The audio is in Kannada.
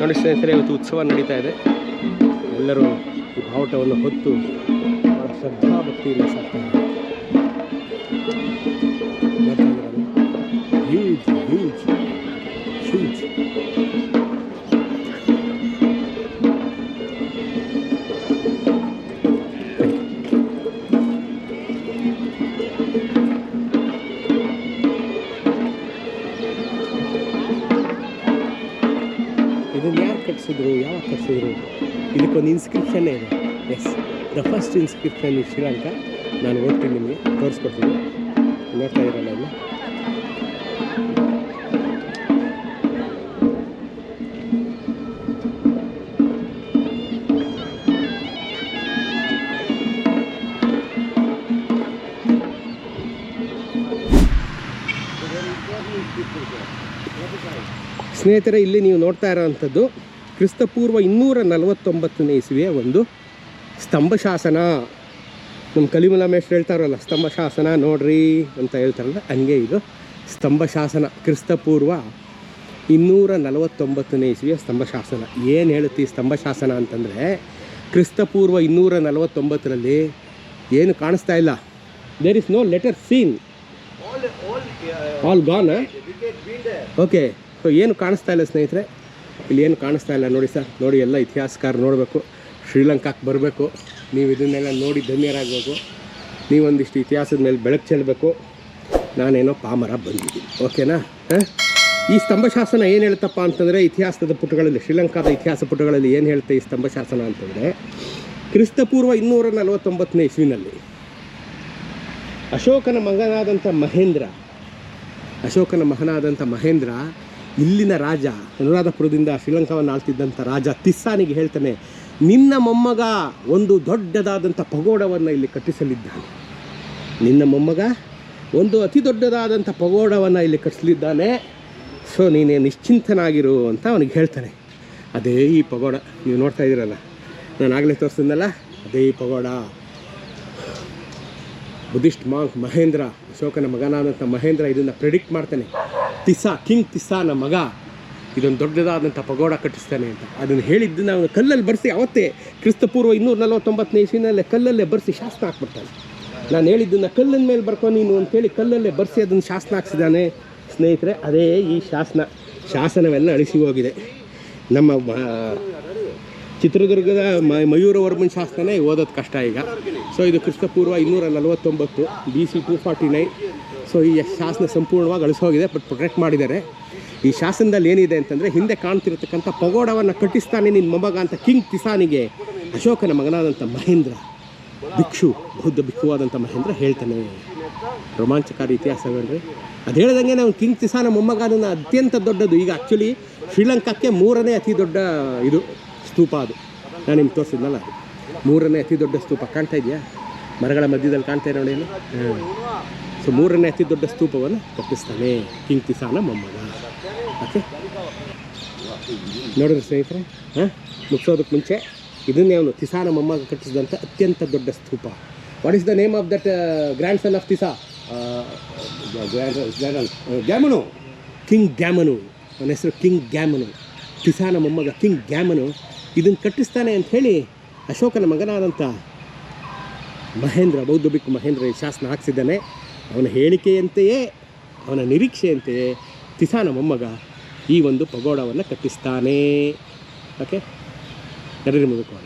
ನೋಡಿ ಸ್ನೇಹಿತರೆ ಇವತ್ತು ಉತ್ಸವ ನಡೀತಾ ಇದೆ. ಎಲ್ಲರೂ ಈ ಬಾವುಟವನ್ನು ಹೊತ್ತು ಶ್ರದ್ಧಾ ಭಕ್ತಿಯಿಂದ ಹ್ಯೂಜ್ ಇದ್ದಾರೆ. ಇದನ್ನ ಯಾರು ಕಟ್ಸಿದ್ರು, ಯಾವಾಗ ಕಟ್ಸಿದ್ರು? ಇದಕ್ಕೊಂದು ಇನ್ಸ್ಕ್ರಿಪ್ಷನ್ನೇ ಇದೆ. Is the first inscription in Sri Lanka ನಾನು ಓದ್ತೀನಿ ನಿಮಗೆ, ತೋರಿಸ್ಕೊಡ್ತೀನಿ. ನೋಡ್ತಾ ಇರೋಲ್ಲ ಇಲ್ಲ ಸ್ನೇಹಿತರೆ ಇಲ್ಲಿ ನೀವು ನೋಡ್ತಾ ಇರೋವಂಥದ್ದು ಕ್ರಿಸ್ತಪೂರ್ವ ಇನ್ನೂರ ನಲವತ್ತೊಂಬತ್ತನೇ ಇಸುವೆಯ ಒಂದು ಸ್ತಂಭ ಶಾಸನ ನಮ್ಮ ಕಲಿಮಲ ಮೇಷ್ಟ್ರು ಹೇಳ್ತಾರಲ್ಲ ಸ್ತಂಭ ಶಾಸನ ನೋಡ್ರಿ ಅಂತ ಹೇಳ್ತಾರಲ್ಲ ಹಂಗೆ ಇದು ಸ್ತಂಭ ಶಾಸನ ಕ್ರಿಸ್ತಪೂರ್ವ ಇನ್ನೂರ ನಲವತ್ತೊಂಬತ್ತನೇ ಇಸುವೆಯ ಸ್ತಂಭ ಶಾಸನ ಏನು ಹೇಳುತ್ತೆ ಸ್ತಂಭ ಶಾಸನ ಅಂತಂದರೆ ಕ್ರಿಸ್ತಪೂರ್ವ ಇನ್ನೂರ ನಲವತ್ತೊಂಬತ್ತರಲ್ಲಿ ಏನು ಕಾಣಿಸ್ತಾ ಇಲ್ಲ. There is no letter seen all gone. Okay so ಏನು ಕಾಣಿಸ್ತಾ ಇಲ್ಲ ಸ್ನೇಹಿತರೆ? ಇಲ್ಲಿ ಏನು ಕಾಣಿಸ್ತಾ ಇಲ್ಲ ನೋಡಿ ಸರ್. ನೋಡಿ ಎಲ್ಲ ಇತಿಹಾಸಕಾರ ನೋಡಬೇಕು. ಶ್ರೀಲಂಕಾಕ್ಕೆ ಬರಬೇಕು. ನೀವು ಇದನ್ನೆಲ್ಲ ನೋಡಿ ಧನ್ಯರಾಗಬೇಕು. ನೀವೊಂದಿಷ್ಟು ಇತಿಹಾಸದ ಮೇಲೆ ಬೆಳಕು ಚೆಲ್ಲಬೇಕು. ನಾನೇನೋ ಪಾಮರ ಬಂದಿದ್ದೀನಿ. ಓಕೆನಾ? ಈ ಸ್ತಂಭ ಶಾಸನ ಏನು ಹೇಳ್ತಪ್ಪ ಅಂತಂದರೆ, ಇತಿಹಾಸದ ಪುಟಗಳಲ್ಲಿ, ಶ್ರೀಲಂಕಾದ ಇತಿಹಾಸ ಪುಟಗಳಲ್ಲಿ ಏನು ಹೇಳುತ್ತೆ ಈ ಸ್ತಂಭ ಶಾಸನ ಅಂತಂದರೆ, ಕ್ರಿಸ್ತಪೂರ್ವ ಇನ್ನೂರ ನಲವತ್ತೊಂಬತ್ತನೇ ಇಸ್ವಿನಲ್ಲಿ ಅಶೋಕನ ಮಗನಾದಂಥ ಮಹೇಂದ್ರ, ಅಶೋಕನ ಮಹನಾದಂಥ ಮಹೇಂದ್ರ ಇಲ್ಲಿನ ರಾಜ, ಅನುರಾಧಪುರದಿಂದ ಶ್ರೀಲಂಕಾವನ್ನು ಆಳ್ತಿದ್ದಂಥ ರಾಜ ತಿಸ್ಸಾನಿಗೆ ಹೇಳ್ತಾನೆ, ನಿನ್ನ ಮೊಮ್ಮಗ ಒಂದು ದೊಡ್ಡದಾದಂಥ ಪಗೋಡವನ್ನು ಇಲ್ಲಿ ಕಟ್ಟಿಸಲಿದ್ದಾನೆ. ನಿನ್ನ ಮೊಮ್ಮಗ ಒಂದು ಅತಿ ದೊಡ್ಡದಾದಂಥ ಪಗೋಡವನ್ನು ಇಲ್ಲಿ ಕಟ್ಟಿಸಲಿದ್ದಾನೆ. ಸೊ, ನೀನೇ ನಿಶ್ಚಿಂತನಾಗಿರು ಅಂತ ಅವನಿಗೆ ಹೇಳ್ತಾನೆ. ಅದೇ ಈ ಪಗೋಡ, ನೀವು ನೋಡ್ತಾ ಇದ್ದೀರಲ್ಲ, ನಾನು ಆಗಲೇ ತೋರಿಸಿದ್ನಲ್ಲ, ಅದೇ ಈ ಪಗೋಡ. ಬುದ್ಧಿಸ್ಟ್ ಮಾಂಕ್ ಮಹೇಂದ್ರ, ಅಶೋಕನ ಮಗನಾದಂಥ ಮಹೇಂದ್ರ ಇದನ್ನು ಪ್ರೆಡಿಕ್ಟ್ ಮಾಡ್ತಾನೆ. ತಿಸ್ಸಾ ಕಿಂಗ್ ತಿಸ್ಸಾನ ಮಗ. ಇದೊಂದು ದೊಡ್ಡದಾದಂಥ ಪಗೋಡ ಕಟ್ಟಿಸ್ತಾನೆ ಅಂತ. ಅದನ್ನು ಹೇಳಿದ್ದು ಅವನು ಕಲ್ಲಲ್ಲಿ ಬರೆಸಿ ಅವತ್ತೇ ಕ್ರಿಸ್ತಪೂರ್ವ ಇನ್ನೂರ ನಲವತ್ತೊಂಬತ್ತನೇ ಇಸ್ವಿನಲ್ಲೇ ಕಲ್ಲಲ್ಲೇ ಬರೆಸಿ ಶಾಸನ ಹಾಕ್ಬಿಡ್ತಾನೆ ನಾನು ಹೇಳಿದ್ದನ್ನು ಕಲ್ಲಿನ ಮೇಲೆ ಬರ್ಕೊ ನೀನು ಅಂತೇಳಿ ಕಲ್ಲಲ್ಲೇ ಬರೆಸಿ ಅದನ್ನು ಶಾಸನ ಹಾಕ್ಸಿದ್ದಾನೆ. ಸ್ನೇಹಿತರೆ, ಅದೇ ಈ ಶಾಸನ. ಶಾಸನವೆಲ್ಲ ಅಳಿಸಿ ಹೋಗಿದೆ. ನಮ್ಮ ಚಿತ್ರದುರ್ಗದ ಮಯೂರವರ್ಮನ್ ಶಾಸನನೇ ಓದೋದು ಕಷ್ಟ ಈಗ. ಸೊ ಇದು ಕ್ರಿಸ್ತಪೂರ್ವ ಇನ್ನೂರ ನಲವತ್ತೊಂಬತ್ತು B C two forty nine so ಈ ಶಾಸನ ಸಂಪೂರ್ಣವಾಗಿ ಅಳಿಸೋಗಿದೆ ಬಟ್ ಪ್ರೊಟೆಕ್ಟ್ ಮಾಡಿದ್ದಾರೆ. ಈ ಶಾಸನದಲ್ಲಿ ಏನಿದೆ ಅಂತಂದರೆ, ಹಿಂದೆ ಕಾಣ್ತಿರತಕ್ಕಂಥ ಪಗೋಡವನ್ನು ಕಟ್ಟಿಸ್ತಾನೆ ನಿನ್ನ ಮೊಮ್ಮಗ ಅಂತ ಕಿಂಗ್ ತಿಸಾನಿಗೆ ಅಶೋಕನ ಮಗನಾದಂಥ ಮಹೇಂದ್ರ, ಭಿಕ್ಷು, ಬೌದ್ಧ ಭಿಕ್ಷುವಾದಂಥ ಮಹೇಂದ್ರ ಹೇಳ್ತಾನೆ. ರೋಮಾಂಚಕಾರಿ ಇತಿಹಾಸವೇನ್ರಿ ಅದು ಹೇಳ್ದಂಗೆ ನಾವು ಕಿಂಗ್ ತಿಸಾನ ಮೊಮ್ಮಗ ಅದನ್ನು ಅತ್ಯಂತ ದೊಡ್ಡದು. ಈಗ ಆ್ಯಕ್ಚುಲಿ ಶ್ರೀಲಂಕಾಕ್ಕೆ ಮೂರನೇ ಅತಿ ದೊಡ್ಡ ಇದು ಸ್ತೂಪ ಅದು. ನಾನು ನಿಮ್ಗೆ ತೋರಿಸಿದ್ನಲ್ಲ, ಮೂರನೇ ಅತಿ ದೊಡ್ಡ ಸ್ತೂಪ. ಕಾಣ್ತಾ ಇದೆಯಾ? ಮರಗಳ ಮಧ್ಯದಲ್ಲಿ ಕಾಣ್ತಾ ನೋಡಿ ಸೊ ಮೂರನೇ ಅತಿ ದೊಡ್ಡ ಸ್ತೂಪವನ್ನು ಕಟ್ಟಿಸ್ತಾನೆ ಕಿಂಗ್ ತಿಸಾನ ಮೊಮ್ಮಗ ಓಕೆ ನೋಡಿದ್ರೆ ಸ್ನೇಹಿತರೆ? ಹಾಂ? ಮುಗಿಸೋದಕ್ಕೆ ಮುಂಚೆ ಇದನ್ನೇ ಅವನು ತಿಸಾನ ಮೊಮ್ಮಗ ಕಟ್ಟಿಸಿದಂಥ ಅತ್ಯಂತ ದೊಡ್ಡ ಸ್ತೂಪ. What is the name of that grandson of Tissa Gamanu king Gamanu ಅವನ ಹೆಸರು ಕಿಂಗ್ ಗ್ಯಾಮನು ತಿಸಾನ ಮೊಮ್ಮಗ ಕಿಂಗ್ ಗ್ಯಾಮನು ಇದನ್ನು ಕಟ್ಟಿಸ್ತಾನೆ ಅಂತ ಹೇಳಿ ಅಶೋಕನ ಮಗನಾದಂಥ ಮಹೇಂದ್ರ ಬೌದ್ಧ ಬಿಕ್ಕು ಮಹೇಂದ್ರ ಈ ಶಾಸನ ಹಾಕ್ಸಿದ್ದಾನೆ. ಅವನ ಹೇಳಿಕೆಯಂತೆಯೇ ಅವನ ನಿರೀಕ್ಷೆಯಂತೆಯೇ ತಿಸಾನ ಮೊಮ್ಮಗ ಈ ಒಂದು ಪಗೋಡವನ್ನು ಕಟ್ಟಿಸ್ತಾನೆ. ಓಕೆ ನರೇಂದ್ರ ಮುದುಕೋಣ